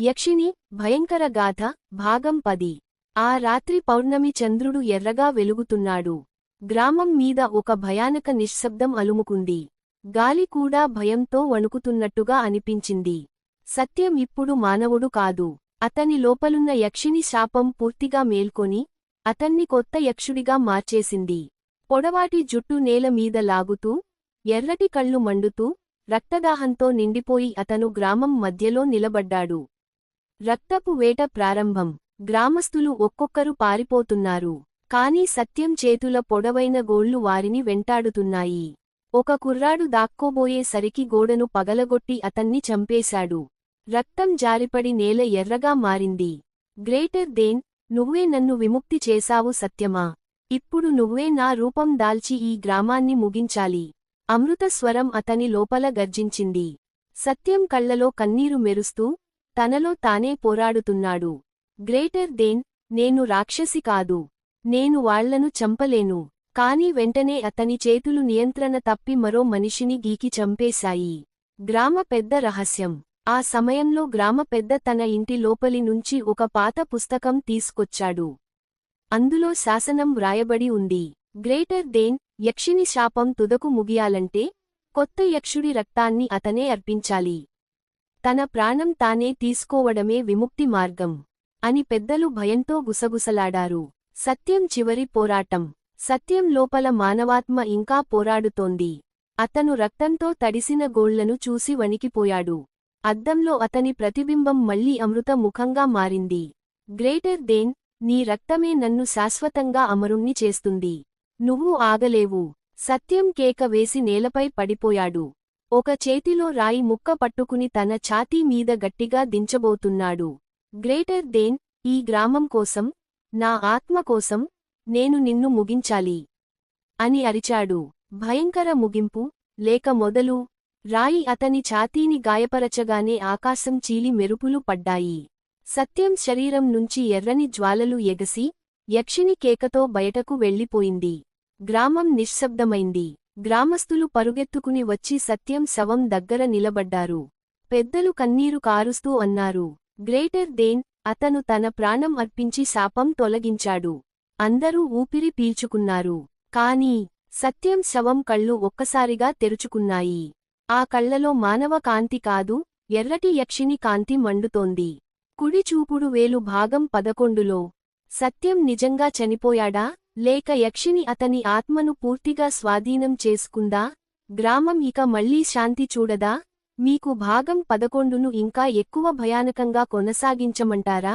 యక్షిణి భయంకర గాథ భాగం పది. ఆ రాత్రి పౌర్ణమి చంద్రుడు ఎర్రగా వెలుగుతున్నాడు. గ్రామం మీద ఒక భయానక నిశ్శబ్దం అలుముకుంది. గాలి కూడా భయంతో వణుకుతున్నట్టుగా అనిపించింది. సత్యం ఇప్పుడు మానవుడు కాదు. అతని లోపలున్న యక్షిని శాపం పూర్తిగా మేల్కొని అతన్ని కొత్త యక్షుడిగా మార్చేసింది. పొడవాటి జుట్టు నేల మీద లాగుతూ ఎర్రటి కళ్ళు మండుతూ రక్తదాహంతో నిండిపోయి అతను గ్రామం మధ్యలో నిలబడ్డాడు. రక్తపు వేట ప్రారంభం. గ్రామస్థులు ఒక్కొక్కరు పారిపోతున్నారు. కాని సత్యం చేతుల పొడవైన గోళ్ళు వారిని వెంటాడుతున్నాయి. ఒక కుర్రాడు దాక్కోబోయేసరికి గోడను పగలగొట్టి అతన్ని చంపేశాడు. రక్తం జారిపడి నేల ఎర్రగా మారింది. గ్రేటర్ దేన్ నువ్వే నన్ను విముక్తి చేశావు సత్యమా? ఇప్పుడు నువ్వే నా రూపం దాల్చి ఈ గ్రామాన్ని ముగించాలి. అమృత స్వరం అతని లోపల గర్జించింది. సత్యం కళ్ళలో కన్నీరు మెరుస్తూ తనలో తానే పోరాడుతున్నాడు. గ్రేటర్ దేన్ నేను రాక్షసి కాదు. నేను వాళ్ళను చంపలేను. కాని వెంటనే అతని చేతులు నియంత్రణ తప్పి మరో మనిషిని గీకి చంపేశాయి. గ్రామ పెద్ద రహస్యం. ఆ సమయంలో గ్రామ పెద్ద తన ఇంటి లోపలి నుంచి ఒక పాత పుస్తకం తీసుకొచ్చాడు. అందులో శాసనం వ్రాయబడి ఉంది. గ్రేటర్ దేన్ యక్షిని శాపం తుదకు ముగియాలంటే కొత్త యక్షుడి రక్తాన్ని అతనే అర్పించాలి. తన ప్రాణం తానే తీసుకోవడమే విముక్తి మార్గం అని పెద్దలు భయంతో గుసగుసలాడారు. సత్యం చివరి పోరాటం. సత్యం లోపల మానవాత్మ ఇంకా పోరాడుతోంది. అతను రక్తంతో తడిసిన గోళ్ళను చూసి వణికిపోయాడు. అద్దంలో అతని ప్రతిబింబం మళ్ళీ అమృత ముఖంగా మారింది. గ్రేటర్ దేన్ నీ రక్తమే నన్ను శాశ్వతంగా అమరుణ్ణి చేస్తుంది. నువ్వు ఆగలేవు. సత్యం కేక వేసి నేలపై పడిపోయాడు. ఒక చేతిలో రాయి ముక్క పట్టుకుని తన ఛాతీ మీద గట్టిగా దించబోతున్నాడు. గ్రేటర్ దేన్ ఈ గ్రామం కోసం నా ఆత్మ కోసం నేను నిన్ను ముగించాలి. అని అరిచాడు. భయంకర ముగింపు లేక మొదలు రాయి అతని ఛాతీని గాయపరచగానే ఆకాశం చీలి మెరుపులు పడ్డాయి. సత్యం శరీరం నుంచి ఎర్రని జ్వాలలు ఎగసి యక్షిని కేకతో బయటకు వెళ్ళిపోయింది. గ్రామం నిశ్శబ్దమైంది. గ్రామస్తులు పరుగెత్తుకుని వచ్చి సత్యం శవం దగ్గర నిలబడ్డారు. పెద్దలు కన్నీరు కారుస్తూ అన్నారు గ్రేటర్ దేన్ అతను తన ప్రాణం అర్పించి శాపం తొలగించాడు. అందరూ ఊపిరి పీల్చుకున్నారు. కాని సత్యం శవం కళ్ళు ఒక్కసారిగా తెరుచుకున్నాయి. ఆ కళ్ళలో మానవ కాంతి కాదు ఎర్రటి యక్షిని కాంతి మండుతోంది. కుడి చూపుడు వేలు భాగం పదకొండులో. సత్యం నిజంగా చనిపోయాడా? లేక యక్షిని అతని ఆత్మను పూర్తిగా స్వాధీనం చేసుకుందా? గ్రామం ఇక మళ్ళీ శాంతి చూడదా? మీకు భాగం పదకొండును ఇంకా ఎక్కువ భయానకంగా కొనసాగించమంటారా?